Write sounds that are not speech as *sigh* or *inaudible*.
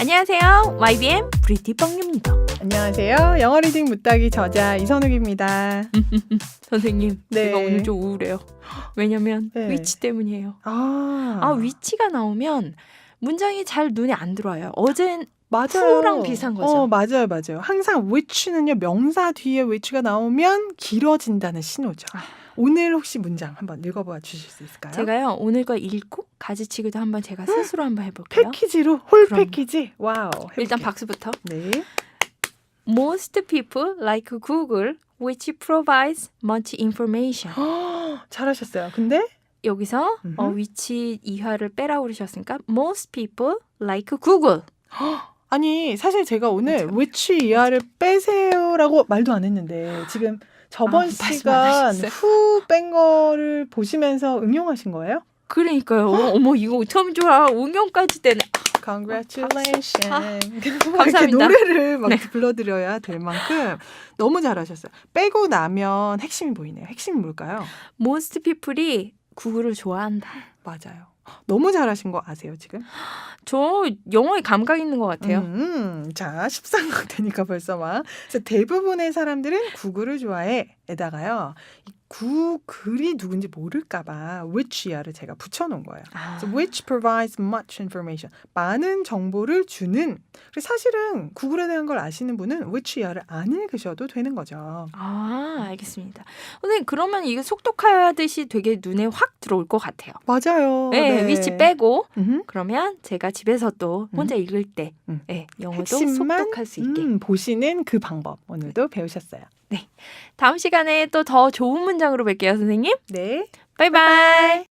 안녕하세요. YBM 브리티 뻥입니다. 안녕하세요. 영어 리딩 무따기 저자 이선욱입니다. *laughs* 선생님, 네. 제가 오늘 좀 우울해요. 왜냐면 네. 위치 때문이에요. 아, 아, 위치가 나오면 문장이 잘 눈에 안 들어와요. 어젠 맞아요. who랑 비슷한 거죠. 어, 맞아요, 맞아요. 항상 which는요 명사 뒤에 which가 나오면 길어진다는 신호죠. 아. 오늘 혹시 문장 한번 읽어봐 주실 수 있을까요? 제가요 오늘 거 읽고 가지치기도 한번 제가 스스로 한번 해볼게요. 패키지로 홀 그럼. 패키지. 와우. 일단 해볼게요. 박수부터. 네. Most people like Google, which provides much information. 허, 잘하셨어요. 근데 여기서 어. 위치 이하를 빼라고 그러셨으니까 most people like Google. 아니 사실 제가 오늘 which 이하를 빼세요라고 말도 안 했는데 지금 저번 아, 말씀 안 시간. 후 뺀 거를 보시면서 응용하신 거예요? 그러니까요. 어머 이거 참 좋아. 응용까지 되네. Congratulations. *laughs* 이렇게 감사합니다. 노래를 막 네. 불러드려야 될 만큼 너무 잘하셨어요. 빼고 나면 핵심이 보이네요. 핵심이 뭘까요? most people이 구글을 좋아한다. 맞아요. 너무 잘하신 거 아세요 지금? 저 영어에 감각 있는 것 같아요. 음, 자 13강 되니까 벌써 막. 그래서 대부분의 사람들은 구글을 좋아해. 에다가요. 이 구글이 누군지 모를까봐 which야를 제가 붙여놓은 거예요. 아, 그래서 which provides much information. 많은 정보를 주는. 사실은 구글에 대한 걸 아시는 분은 which야를 안 읽으셔도 되는 거죠. 아, 알겠습니다. 선생님 그러면 이게 속독하듯이 되게 눈에 확 들어올 것 같아요. 맞아요. 네, 위치 빼고 음흠. 그러면 제가 집에서 또 혼자 읽을 때 음. 네, 영어도 속독할 수 있게. 음, 보시는 그 방법 오늘도 배우셨어요. 다음 시간에 또 더 좋은 문장으로 뵐게요, 선생님. 네. 바이바이.